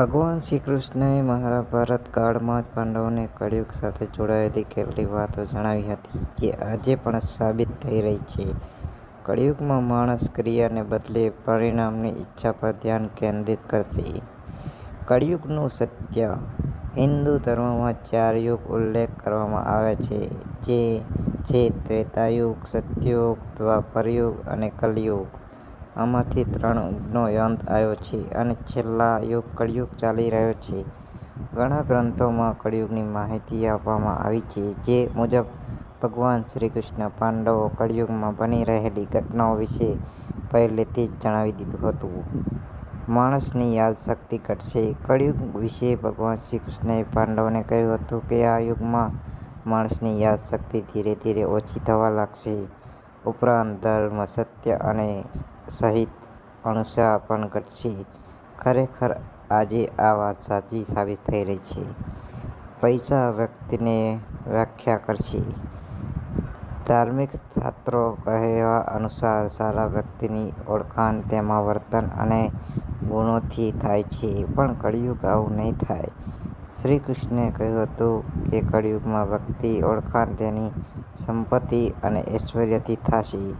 ભગવાન શ્રી કૃષ્ણએ મહાભારત કાળમાં જ પાંડવોને કળિયુગ સાથે જોડાયેલી કેટલી વાતો જણાવી હતી જે આજે પણ સાબિત થઈ રહી છે. કળિયુગમાં માણસ ક્રિયાને બદલે પરિણામની ઈચ્છા પર ધ્યાન કેન્દ્રિત કરશે. કળિયુગનું સત્ય હિન્દુ ધર્મમાં ચાર યુગ ઉલ્લેખ કરવામાં આવે છે જે છે ત્રેતાયુગ, સત્યયુગ દ્વાપરયુગ અને કલિયુગ. આમાંથી ત્રણ યુગનો અંત આવ્યો છે અને છેલ્લા યુગ કળિયુગ ચાલી રહ્યો છે. ઘણા ગ્રંથોમાં કળિયુગની માહિતી આપવામાં આવી છે જે મુજબ ભગવાન શ્રી કૃષ્ણ પાંડવો કળિયુગમાં બની રહેલી ઘટનાઓ વિશે પહેલેથી જ જણાવી દીધું હતું. માણસની યાદશક્તિ ઘટશે કળિયુગ વિશે ભગવાન શ્રી કૃષ્ણએ પાંડવોને કહ્યું હતું કે આ યુગમાં માણસની યાદશક્તિ ધીરે ધીરે ઓછી થવા લાગશે. ઉપરાંત ધર્મ, સત્ય અને સહિષ્ણુતા પણ ઘટશે. ખરેખર આજે આ વાત સાચી સાબિત થઈ રહી છે. પૈસા વ્યક્તિને વ્યાખ્યા કરશે. ધાર્મિક શાસ્ત્રો કહેવા અનુસાર સારા વ્યક્તિની ઓળખાણ તેમાં વર્તન અને ગુણોથી થાય છે, પણ કળિયુગ આવું નહીં થાય. શ્રી કૃષ્ણએ કહ્યું હતું કે કળિયુગમાં વ્યક્તિ ઓળખાણ તેની સંપત્તિ અને ઐશ્વર્યથી થશે.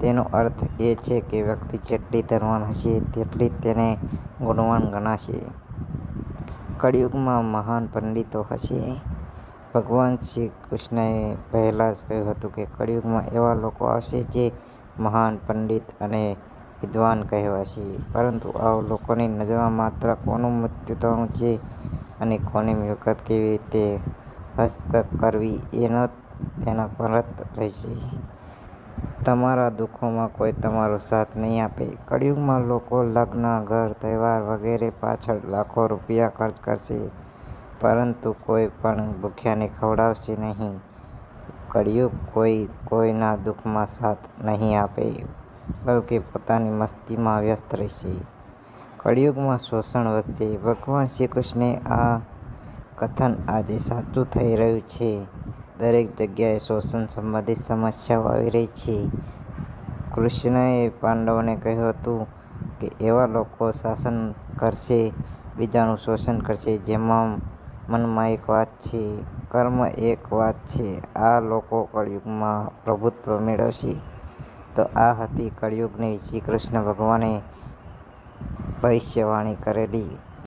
તેનો અર્થ એ છે કે વ્યક્તિ જેટલી ધનવાન હશે, તેટલી તેને ગુણવાન ગણાશે. કળિયુગમાં મહાન પંડિતો હશે. ભગવાન શ્રી કૃષ્ણએ પહેલાં જ કહ્યું હતું કે કળિયુગમાં એવા લોકો આવશે જે મહાન પંડિત અને વિદ્વાન કહેવાશે. પરંતુ આવા લોકોની નજરમાં માત્ર કોનું મૃત્યુ થવાનું છે અને કોની મિલકત કેવી રીતે હસ્ત કરવી એનો તેના પરત રહેશે. તમારા દુઃખોમાં કોઈ તમારો સાથ નહીં આપે. કળિયુગમાં લોકો લગ્ન, ઘર, તહેવાર વગેરે પાછળ લાખો રૂપિયા ખર્ચ કરશે પરંતુ કોઈ પણ ભૂખ્યાને ખવડાવશે નહીં. કળિયુગ કોઈ કોઈના દુઃખમાં સાથ નહીં આપે બલ્કે પોતાની મસ્તીમાં વ્યસ્ત રહેશે. કળિયુગમાં શોષણ વધશે ભગવાન શ્રી કૃષ્ણે આ કથન આજે સાચું થઈ રહ્યું છે. દરેક જગ્યાએ શોષણ સંબંધિત સમસ્યાઓ આવી રહી છે. કૃષ્ણએ પાંડવોને કહ્યું હતું કે એવા લોકો શાસન કરશે, બીજાનું શોષણ કરશે. જેમાં મનમાં એક વાત છે, કર્મ એક વાત છે. આ લોકો કળિયુગમાં પ્રભુત્વ મેળવશે. તો આ હતી કળિયુગની શ્રી કૃષ્ણ ભગવાને ભવિષ્યવાણી કરેલી